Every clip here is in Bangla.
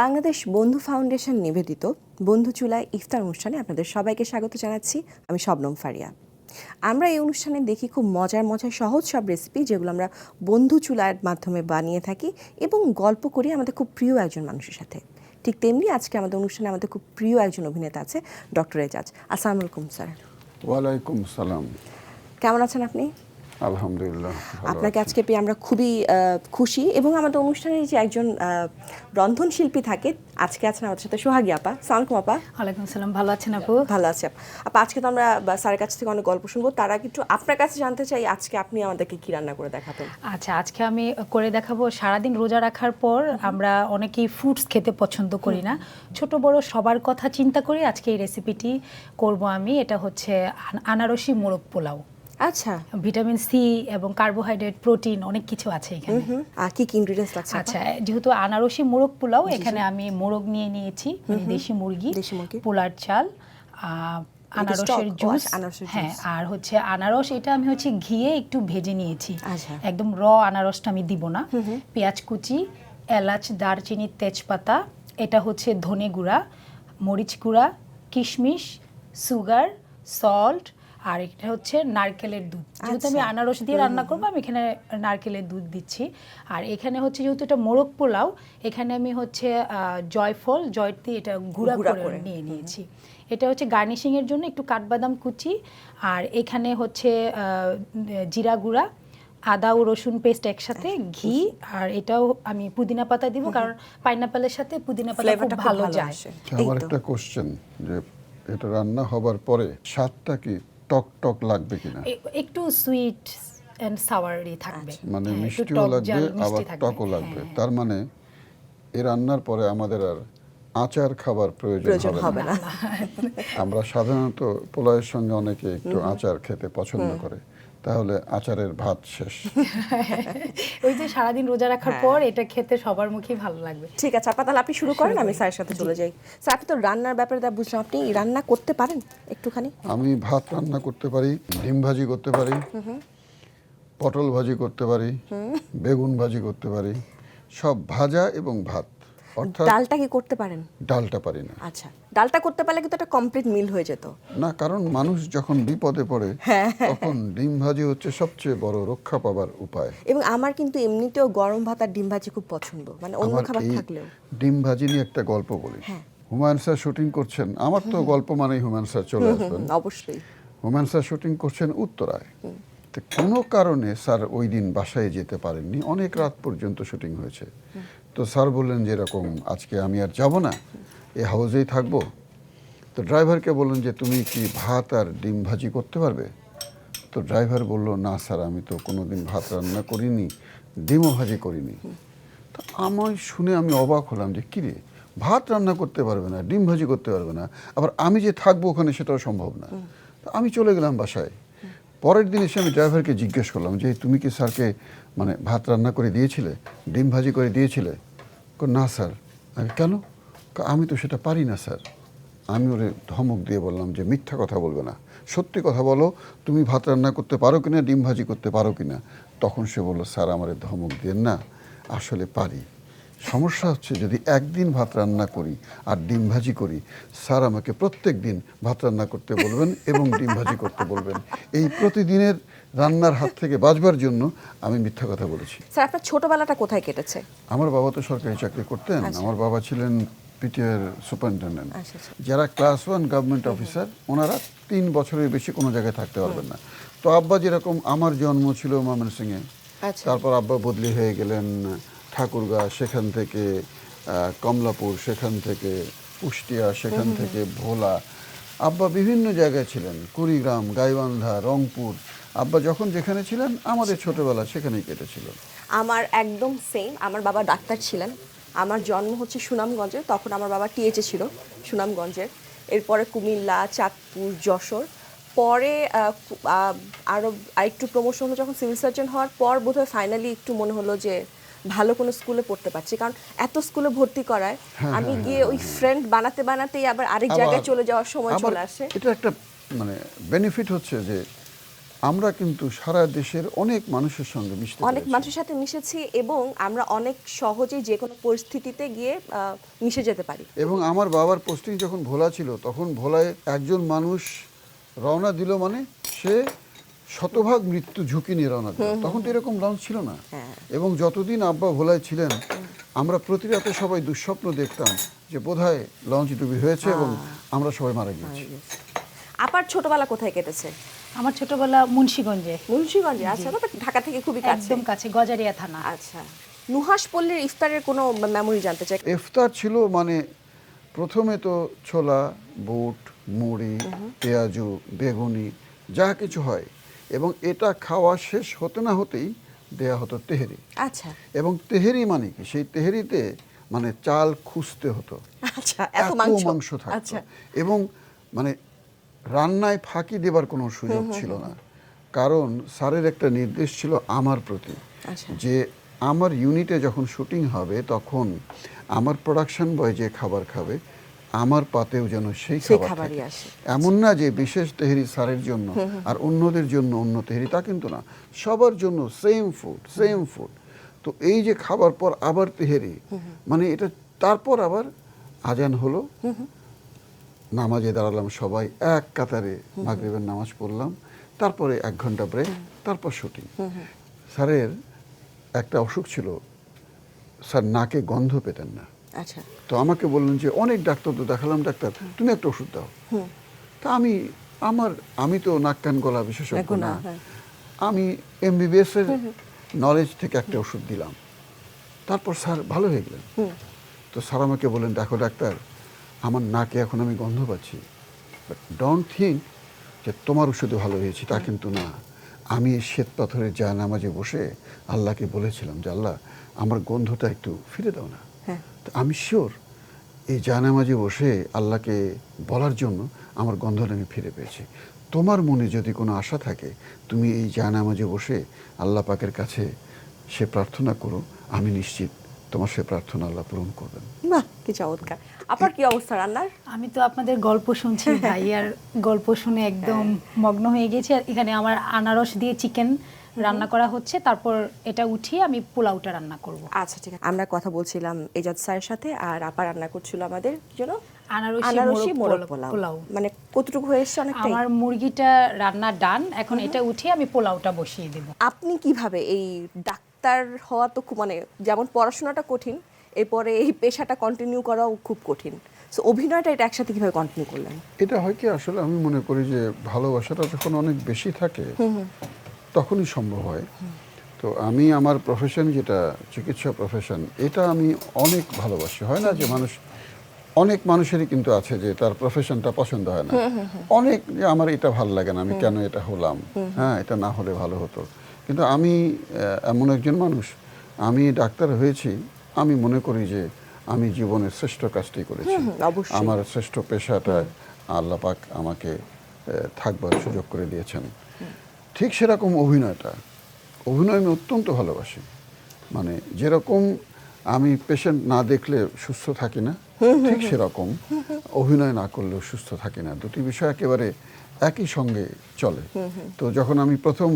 বাংলাদেশ বন্ধু ফাউন্ডেশন নিবেদিত বন্ধু চুলায় ইফতার অনুষ্ঠানে আপনাদের সবাইকে স্বাগত জানাচ্ছি। আমি শবনম ফারিয়া। আমরা এই অনুষ্ঠানে দেখি খুব মজার মজার সহজ সব রেসিপি যেগুলো আমরা বন্ধু চুলার মাধ্যমে বানিয়ে থাকি এবং গল্প করি আমাদের খুব প্রিয় একজন মানুষের সাথে। ঠিক তেমনি আজকে আমাদের অনুষ্ঠানে আমাদের খুব প্রিয় একজন অভিনেতা আছে ডক্টর এজাজ। আসসালামু আলাইকুম স্যার। ওয়ালাইকুম সালাম। কেমন আছেন আপনি? আলহামদুলিল্লাহ আপনাকে আজকে পেয়ে আমরা খুবই খুশি এবং আমাদের অনুষ্ঠানে যে একজন আহ, রন্ধন শিল্পী থাকে আজকে আছেন আমাদের সাথে সোহাগী আপা। সালামকুম আপা। ওয়ালাইকুম সালাম ভালো আছেন আপু? ভালো আছে আপা। আপা আজকে তো আমরা স্যারের কাছ থেকে অনেক গল্প শুনব। তার আগে একটু আপনার কাছে জানতে চাই আজকে আপনি আমাদেরকে কি রান্না করে দেখাবেন আচ্ছা আজকে আমি করে দেখাবো সারাদিন রোজা রাখার পর আমরা অনেকেই ফ্রুটস খেতে পছন্দ করি না। ছোট বড় সবার কথা চিন্তা করে আজকে এই রেসিপিটি করব আমি। এটা হচ্ছে আনারসি মোরগ পোলাও। আচ্ছা। ভিটামিন সি এবং কার্বোহাইড্রেট প্রোটিন অনেক কিছু আছে এখানে। আর কি কি ইনগ্রিডিয়েন্টস লাগছে আচ্ছা যেহেতু আনারসি মোরগ পোলাও এখানে আমি মোরগ নিয়ে নিয়েছি। মানে দেশি মুরগি পোলার চাল আনারসের জুস হ্যাঁ আর হচ্ছে আনারস এটা আমি হচ্ছে ঘিয়ে একটু ভেজে নিয়েছি। আচ্ছা। একদম র আনারসটা আমি দিব না। পেঁয়াজ কুচি এলাচ দারচিনি তেজপাতা এটা হচ্ছে ধনে গুঁড়া মরিচ গুঁড়া কিশমিশ সুগার সল্ট আর এটা হচ্ছে নারকেলের দুধ। যেহেতু আমি আচ্ছা। আনারস দিয়ে রান্না করব আমি এখানে নারকেলের দুধ দিচ্ছি। আর এখানে হচ্ছে যেহেতু এটা মোরগ পোলাও এখানে আমি হচ্ছে আহ, জয়ফল জয়তি এটা গুঁড়া গুঁড়া করে। নিয়ে নিয়েছি। এটা হচ্ছে গার্নিশিংয়ের জন্য একটু কাঠবাদাম কুচি আর এখানে হচ্ছে জিরা গুঁড়া আদা ও রসুন পেস্ট একসাথে ঘি আর এটাও আমি পুদিনা পাতা দিব কারণ পাইনাপেলের সাথে পুদিনা পাতা খুব ভালো যায়। আসে। আচ্ছা, আমার একটা কোশ্চেন যে এটা রান্না হবার পরে স্বাদটা কি টক টক লাগবে কিনা? একটু সুইট এন্ড সাওয়ারি থাকবে। মানে হ্যাঁ, মিষ্টিও লাগবে আবার টকও লাগবে। হ্যাঁ। তার মানে এই রান্নার পরে আমাদের আর আচার খাবার প্রয়োজন হবে না। আমরা সাধারণত পোলাওয়ের সঙ্গে অনেকে একটু আচার খেতে পছন্দ করে। তাহলে আচারের ভাত শেষ। ওই যে সারাদিন রোজা রাখার হ্যাঁ। পর এটা খেতে সবার মুখেই ভালো লাগবে। ঠিক আছে আপা তাহলে আপনি শুরু করেন আমি স্যারের সাথে চলে যাই। স্যার আপনি তো রান্নার ব্যাপারে যা বুঝলাম আপনি রান্না করতে পারেন একটুখানি? আমি ভাত রান্না করতে পারি ডিম ভাজি করতে পারি পটল ভাজি করতে পারি বেগুন ভাজি করতে পারি সব ভাজা এবং ভাত। অর্থাৎ ডালটা কি করতে পারেন? ডালটা পারি না। আচ্ছা ডালটা করতে পারলে কিন্তু একটা কমপ্লিট মিল হয়ে যেত। না কারণ মানুষ যখন বিপদে পড়ে তখন ডিম ভাজি হচ্ছে সবচেয়ে বড় রক্ষা পাবার উপায়। এবং আমার কিন্তু এমনিতেও গরম ভাত আর ডিম ভাজি খুব পছন্দ মানে অন্য খাবার থাকলেও। ডিম ভাজি নিয়ে একটা গল্প বলি। হ্যাঁ। হুমায়ুন স্যার শুটিং করছেন আমার তো গল্প মানেই হুমায়ুন স্যার চলে আসবেন। অবশ্যই। হুমায়ুন স্যার শুটিং করছেন উত্তরায়। তো কোনো কারণে স্যার ওই দিন বাসায় যেতে পারেননি। অনেক রাত পর্যন্ত শুটিং হয়েছে। তো স্যার বললেন যে এরকম আজকে আমি আর যাব না, এ হাউসেই থাকব। তো ড্রাইভারকে বললেন যে, তুমি কি ভাত আর ডিম ভাজি করতে পারবে? তো ড্রাইভার বলল, না স্যার, আমি তো কোনো দিন ভাত রান্না করিনি, ডিমও ভাজি করিনি। তো আমার শুনে আমি অবাক হলাম যে, কিরে, ভাত রান্না করতে পারবে না, ডিম ভাজি করতে পারবে না, আবার আমি যে থাকব ওখানে সেটাও সম্ভব না। তো আমি চলে গেলাম বাসায়। পরের দিন এসে আমি ড্রাইভারকে জিজ্ঞেস করলাম যে তুমি কি স্যারকে মানে ভাত রান্না করে দিয়েছিলে? ডিম ভাজি করে দিয়েছিলে? না, স্যার। আমি, কেন? আমি তো সেটা পারি না, স্যার। আমি ওরে ধমক দিয়ে বললাম যে, মিথ্যা কথা বলবে না। সত্যি কথা বলো, তুমি ভাত রান্না করতে পারো কিনা, ডিম ভাজি করতে পারো কিনা? তখন সে বলল, স্যার, আমার ধমক দিয়ে না। আসলে পারি। সমস্যা হচ্ছে যদি একদিন ভাত রান্না করি আর ডিম ভাজি করি স্যার আমাকে প্রত্যেক দিন ভাত রান্না করতে বলবেন এবং ডিম ভাজি করতে বলবেন। এই প্রতিদিনের রান্নার হাত থেকে বাঁচবার জন্য আমি মিথ্যা কথা বলেছি। স্যার আপনার ছোটবেলাটা কোথায় কেটেছে? আমার বাবা তো সরকারি চাকরি করতেন আমার বাবা ছিলেন পিটিআর সুপারিনটেন্ডেন্ট। আচ্ছা, আচ্ছা। যারা ক্লাস ওয়ান গভর্নমেন্ট অফিসার ওনারা তিন বছরের বেশি কোনো জায়গায় থাকতে পারবেন না। তো আব্বা যেরকম আমার জন্ম ছিল ময়মনসিংহে আচ্ছা। তারপর আব্বা বদলি হয়ে গেলেন ঠাকুরগা সেখান থেকে কমলাপুর সেখান থেকে কুষ্টিয়া সেখান থেকে ভোলা। আব্বা বিভিন্ন জায়গায় ছিলেন। কুড়িগ্রাম গাইবান্ধা রংপুর। আব্বা যখন যেখানে ছিলেন আমাদের ছোটবেলা সেখানেই কেটেছিল। আমার একদম সেম আমার বাবা ডাক্তার ছিলেন। আমার জন্ম হচ্ছে সুনামগঞ্জে। তখন আমার বাবা টিএচে ছিল সুনামগঞ্জের এরপরে কুমিল্লা চাঁদপুর যশোর। পরে আহ, কু- আহ, আরও আরেকটু প্রমোশন হলো যখন সিভিল সার্জন হওয়ার পর বোধহয় ফাইনালি একটু মনে হলো যে ভালো কোনো স্কুলে পড়তে পারছি। কারণ এত স্কুলে ভর্তি করায় আমি গিয়ে ওই ফ্রেন্ড বানাতে বানাতেই আবার আরেক জায়গায় চলে যাওয়ার সময় চলে আসে। এটা একটা মানে বেনিফিট হচ্ছে যে আমরা কিন্তু সারা দেশের অনেক মানুষের সঙ্গে মিশতে অনেক মানুষের সাথে মিশেছি এবং আমরা অনেক সহজেই যে কোনো পরিস্থিতিতে গিয়ে মিশে যেতে পারি। এবং আমার বাবার পোস্টিং যখন ভোলা ছিল তখন ভোলায় একজন মানুষ রওনা দিল মানে সে শতভাগ মৃত্যু ঝুঁকি নিয়ে রওনা দিল তখন তো এরকম লঞ্চ ছিল না। হ্যাঁ। এবং যতদিন আব্বা ভোলায় ছিলেন আমরা প্রতি রাতে সবাই দুঃস্বপ্ন দেখতাম যে বোধহয় লঞ্চ ডুবি হয়েছে এবং আমরা সবাই মারা গিয়েছি। আপার ছোটবেলা কোথায় কেটেছে? আমার ছোটবেলা মুন্সিগঞ্জে। মুন্সিগঞ্জে? আচ্ছা তো ঢাকা থেকে খুবই কাছে। একদম কাছে গজারিয়া থানা। আচ্ছা। নুহাস পল্লীর ইফতারের কোনো মেমোরি জানতে চাই? ইফতার ছিল মানে প্রথমে তো ছোলা বুট মুড়ি পেঁয়াজু বেগুনি যা কিছু হয়। এবং এটা খাওয়া শেষ হতে না হতেই দেয়া হতো তেহেরি। আচ্ছা। এবং তেহেরি মানে কি? সেই তেহেরিতে মানে চাল খুঁজতে হতো। আচ্ছা এত মাংস। মাংস থাকতো। আচ্ছা। এবং মানে রান্নায় ফাঁকি দেবার কোনো সুযোগ ছিল না। কারণ স্যারের একটা নির্দেশ ছিল আমার প্রতি আচ্ছা। যে আমার ইউনিটে যখন শুটিং হবে তখন আমার প্রোডাকশন বয় যে খাবার খাবে আমার পাতেও যেন সেই খাবার। এমন না যে বিশেষ তেহরি স্যারের জন্য আর অন্যদের জন্য অন্য তেহরি তা কিন্তু না। সবার জন্য সেম ফুড সেম ফুড তো এই যে খাবার পর আবার তেহেরি মানে এটা তারপর আবার আজান হলো। নামাজে দাঁড়ালাম সবাই এক কাতারে মাগরিবের নামাজ পড়লাম। তারপরে এক ঘণ্টা ব্রেক তারপর শুটিং স্যারের একটা অসুখ ছিল। স্যার নাকে গন্ধ পেতেন না। আচ্ছা। তো আমাকে বললেন যে অনেক ডাক্তার তো দেখালাম ডাক্তার। তুমি একটা ওষুধ দাও। তা আমি আমার আমি তো নাক কান গলা বিশেষজ্ঞ না, হ্যাঁ। আমি এমবিবিএস এর নলেজ থেকে একটা ওষুধ দিলাম। তারপর স্যার ভালো হয়ে গেলেন। তো স্যার আমাকে বললেন দেখো ডাক্তার আমার নাকে এখন আমি গন্ধ পাচ্ছি। বাট ডোন্ট থিঙ্ক যে তোমার ওষুধে ভালো হয়েছে তা কিন্তু না। আমি শ্বেত পাথরের যা নামাজে বসে আল্লাহকে বলেছিলাম যে আল্লাহ আমার গন্ধটা একটু ফিরে দাও না। হ্যাঁ। আমি শিওর এই জানামাজে বসে আল্লাহকে বলার জন্য আমার গন্ধটা আমি ফিরে পেয়েছি। তোমার মনে যদি কোনো আশা থাকে তুমি এই জানামাজে বসে আল্লাহ পাকের কাছে সে প্রার্থনা করো আমি নিশ্চিত তোমার সে প্রার্থনা আল্লাহ পূরণ করবেন। বাহ কি চমৎকার। আপার কি অবস্থা রান্নার? আমি তো আপনাদের গল্প শুনছি ভাই আর গল্প শুনে একদম হ্যাঁ। মগ্ন হয়ে গেছি। আর এখানে আমার আনারস দিয়ে চিকেন রান্না করা হচ্ছে তারপর এটা উঠিয়ে আমি পোলাওটা রান্না করব। আচ্ছা ঠিক আছে। আমরা কথা বলছিলাম এজাজ স্যারের সাথে আর আপা রান্না করছিল আমাদের কি যেন আনারসি মোরগ পোলাও-। মানে কতটুকু হয়ে এসছে অনেকটাই? আমার মুরগিটা রান্না ডান এখন এটা উঠিয়ে আমি পোলাওটা বসিয়ে দেব। আপনি কীভাবে এই ডাক্তার হওয়া তো খুব মানে যেমন পড়াশোনাটা কঠিন এরপরে এই পেশাটা কন্টিনিউ করাও খুব কঠিন। সো অভিনয়টা এটা একসাথে কীভাবে কন্টিনিউ করলেন? এটা হয় কি আসলে আমি মনে করি যে ভালোবাসাটা যখন অনেক বেশি থাকে তখনই সম্ভব হয়। তো আমি আমার প্রফেশন যেটা চিকিৎসা প্রফেশন এটা আমি অনেক ভালোবাসি। হয় না যে মানুষ অনেক মানুষেরই কিন্তু আছে যে তার প্রফেশনটা পছন্দ হয় না। অনেক যে আমার এটা ভালো লাগে না আমি কেন এটা হলাম? হ্যাঁ এটা না হলে ভালো হতো। কিন্তু আমি এমন একজন মানুষ আমি ডাক্তার হয়েছি আমি মনে করি যে আমি জীবনের শ্রেষ্ঠ কাজটি করেছি। আমার শ্রেষ্ঠ পেশাটা আল্লাহ পাক আমাকে থাকবার সুযোগ করে দিয়েছেন। ঠিক সেরকম অভিনয়টা। অভিনয় আমি অত্যন্ত ভালোবাসি। মানে যেরকম আমি পেশেন্ট না দেখলে সুস্থ থাকি না, ঠিক সেরকম অভিনয় না করলেও সুস্থ থাকি না। দুটি বিষয় একেবারে একই সঙ্গে চলে। তো যখন আমি প্রথম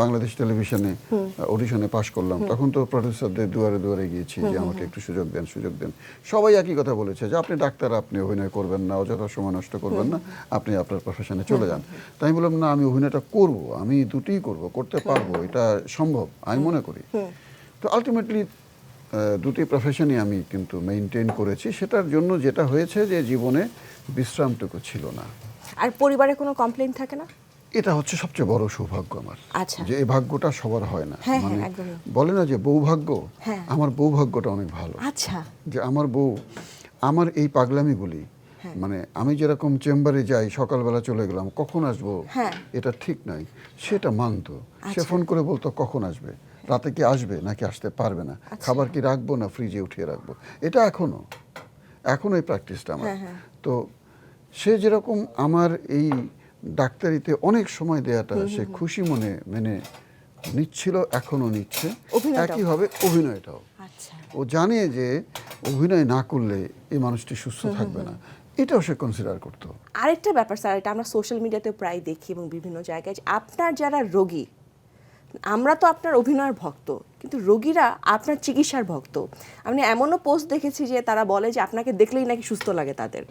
বাংলাদেশ টেলিভিশনে অডিশনে পাশ করলাম তখন তো প্রডিউসারদের দুয়ারে দুয়ারে গিয়েছি যে আমাকে একটু সুযোগ দেন সুযোগ দেন। সবাই একই কথা বলেছে যে আপনি ডাক্তার আপনি অভিনয় করবেন না অযথা সময় নষ্ট করবেন না আপনি আপনার প্রফেশনে চলে যান। তাই বললাম না আমি অভিনয়টা করব আমি দুটিই করব করতে পারব এটা সম্ভব আমি মনে করি। তো আলটিমেটলি দুটি প্রফেশনই আমি কিন্তু মেনটেন করেছি। সেটার জন্য যেটা হয়েছে যে জীবনে বিশ্রামটুকু ছিল না। আর পরিবারে কোনো কমপ্লেন থাকে না? এটা হচ্ছে সবচেয়ে বড় সৌভাগ্য আমার। আচ্ছা। যে এই ভাগ্যটা সবার হয় না। হ্যাঁ, হ্যাঁ, মানে বলে না যে বৌভাগ্য হ্যাঁ। আমার বৌভাগ্যটা অনেক ভালো। আচ্ছা। যে আমার বউ আমার এই পাগলামিগুলি। মানে আমি যেরকম চেম্বারে যাই সকালবেলা চলে গেলাম কখন আসব। এটা ঠিক নাই। সেটা মানতো। সে আচ্ছা। ফোন করে বলতো কখন আসবে? রাতে কি আসবে? নাকি আসতে পারবে না? আচ্ছা। খাবার কি রাখব না ফ্রিজে উঠিয়ে রাখব? এটা এখনও। এখনও এই প্র্যাকটিসটা আমার। তো সে যেরকম আমার এই ডাক্তারিতে অনেক সময় দেয়াটা সে খুশি মনে মেনে নিচ্ছিল এখনও নিচ্ছে? একইভাবে অভিনয়টাও। আচ্ছা। ও জানে যে অভিনয় না করলে এই মানুষটি সুস্থ থাকবে না। এটাও সে কনসিডার করতো। আরেকটা ব্যাপার স্যার এটা আমরা সোশ্যাল মিডিয়াতে প্রায় দেখি এবং বিভিন্ন জায়গায় আপনার যারা রোগী আমরা তো আপনার অভিনয়ের ভক্ত কিন্তু রোগীরা আপনার চিকিৎসার ভক্ত। আমি এমনও পোস্ট দেখেছি যে তারা বলে যে আপনাকে দেখলেই নাকি সুস্থ লাগে তাদের।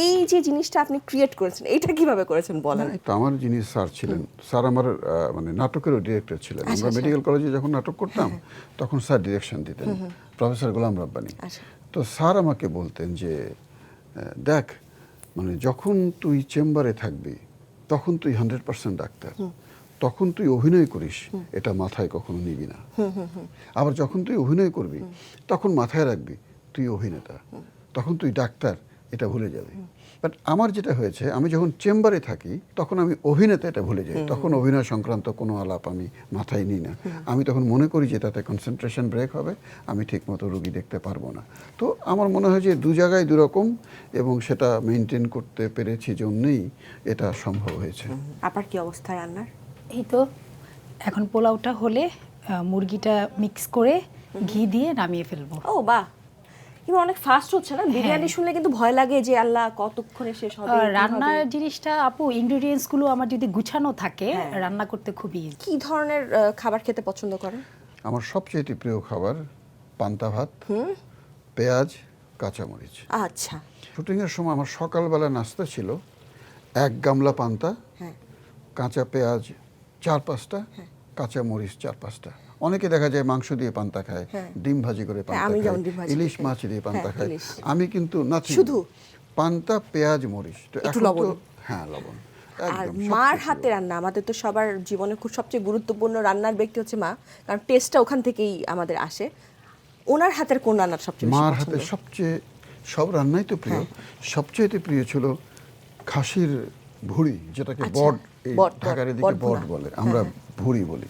এই যে জিনিসটা আপনি ক্রিয়েট করেছেন এইটা কীভাবে করেছেন বলেন? তো আমার যিনি স্যার ছিলেন স্যার আমার মানে নাটকেরও ডিরেক্টর ছিলেন। আমরা মেডিকেল কলেজে যখন নাটক করতাম তখন স্যার ডিরেকশন দিতেন প্রফেসর গোলাম রাব্বানি। আচ্ছা। তো স্যার আমাকে বলতেন যে দেখ মানে যখন তুই চেম্বারে থাকবি তখন তুই হান্ড্রেড পার্সেন্ট ডাক্তার। তখন তুই অভিনয় করিস এটা মাথায় কখনো নিবি না। আবার যখন তুই অভিনয় করবি তখন মাথায় রাখবি তুই অভিনেতা। তখন তুই ডাক্তার এটা ভুলে যাবি। বাট আমার যেটা হয়েছে আমি যখন চেম্বারে থাকি তখন আমি অভিনেতা এটা ভুলে যাই। তখন অভিনয় সংক্রান্ত কোনো আলাপ আমি মাথায় নিই না। আমি তখন মনে করি যে তাতে কনসেন্ট্রেশন ব্রেক হবে আমি ঠিকমতো রুগী দেখতে পারব না। তো আমার মনে হয় যে দু জায়গায় দুরকম এবং সেটা মেনটেন করতে পেরেছি জন্যেই এটা সম্ভব হয়েছে। আপনার কি অবস্থা রান্নার? এই তো এখন পোলাওটা হলে মুরগিটা মিক্স করে ঘি দিয়ে নামিয়ে ফেলব। ও বাহ! কিন্তু অনেক ফাস্ট হচ্ছে না? বিরিয়ানি শুনলে কিন্তু ভয় লাগে যে আল্লাহ কতক্ষণে শেষ হবে রান্নার জিনিসটা আপু ইনগ্রেডিয়েন্টসগুলো আমার যদি গুছানো থাকে হ্যাঁ। রান্না করতে খুবই। কি ধরনের খাবার খেতে পছন্দ করেন? আমার সবচেয়ে প্রিয় খাবার পান্তা ভাত পেঁয়াজ কাঁচামরিচ। আচ্ছা। শুটিংয়ের সময় আমার সকালবেলা নাস্তা ছিল এক গামলা পান্তা হ্যাঁ। কাঁচা পেঁয়াজ চার পাঁচটা কাঁচা মরিচ চার পাঁচটা অনেকে দেখা যায় মাংস দিয়ে পান্তা খায় হ্যাঁ। ডিম ভাজি করে পান্তা আমি খায় ইলিশ মাছ দিয়ে পান্তা হ্যাঁ, খায় আমি কিন্তু না। শুধু? পান্তা পেঁয়াজ মরিচ তো একটু এখন তো। হ্যাঁ লবণ। আর মার হাতে রান্না আমাদের তো সবার জীবনে খুব সবচেয়ে গুরুত্বপূর্ণ রান্নার ব্যক্তি হচ্ছে মা কারণ টেস্টটা ওখান থেকেই আমাদের আসে। ওনার হাতের কোন রান্নার সবচেয়ে মার? হাতে সবচেয়ে সব রান্নাই তো প্রিয়। সবচেয়ে প্রিয় ছিল খাসির ভুড়ি যেটাকে আচ্ছা, বড ঢাকার এদিকে বট বলে আমরা ভুড়ি বলি।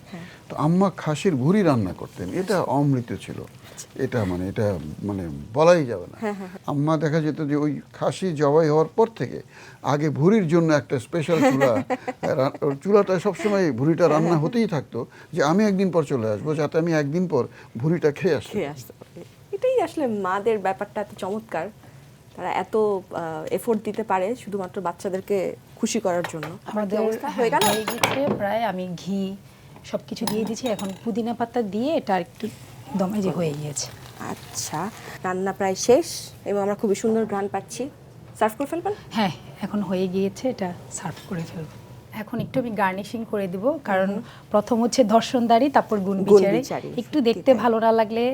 তো আম্মা খাসির ভুড়ি রান্না করতেন এটা অমৃত ছিল। এটা মানে এটা মানে বলাই যাবে না। আম্মা দেখা যেত যে ওই খাসি জবাই হওয়ার পর থেকে আগে ভুড়ির জন্য একটা স্পেশাল চুলা চুলাটা সবসময় ভুড়িটা রান্না হতেই থাকতো যে আমি একদিন পর চলে আসব যাতে আমি একদিন পর ভুড়িটা খেয়ে আসতে এটাই আসলে মাদের ব্যাপারটা এত চমৎকার। তারা এত এফোর্ট দিতে পারে শুধুমাত্র বাচ্চাদেরকে খুশি করার জন্য। আমাদের অবস্থা হয়ে গেল। হয়ে গেছে প্রায় আমি ঘি সবকিছু দিয়ে দিয়েছি। এখন পুদিনা পাতা দিয়ে এটা একটু দমে যে হয়ে গিয়েছে। আচ্ছা রান্না প্রায় শেষ এবং আমরা খুবই সুন্দর গান পাচ্ছি। সার্ভ করে ফেলবেন? হ্যাঁ এখন হয়ে গিয়েছে এটা সার্ভ করে ফেলব। এখন একটু আমি গার্নিশিং করে দিব কারণ প্রথম হচ্ছে ধর্ষণদারি তারপর গুণ বিচারে, একটু দেখতে ভালো না লাগলে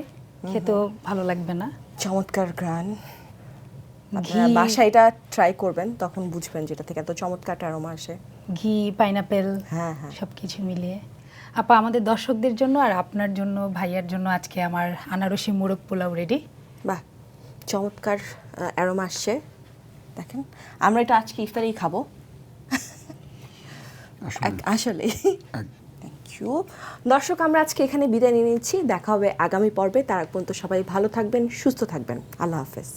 খেতেও ভালো লাগবে না। চমৎকার গান আপনারা বাসায় এটা ট্রাই করবেন তখন বুঝবেন যেটা থেকে এত চমৎকার অ্যারোমা আসে। ঘি পাইনাপেল হ্যাঁ, হ্যাঁ। সব কিছু মিলিয়ে। আপা আমাদের দর্শকদের জন্য আর আপনার জন্য ভাইয়ার জন্য আজকে আমার আনারসি মোরগ পোলাও রেডি বাহ চমৎকার অ্যারোমা আসছে। দেখেন আমরা এটা আজকে ইফতারেই খাব। আসলে। থ্যাংক ইউ দর্শক আমরা আজকে এখানে বিদায় নিয়ে নিচ্ছি। দেখা হবে আগামী পর্বে। তার পর্যন্ত সবাই ভালো থাকবেন সুস্থ থাকবেন। আল্লাহ হাফেজ।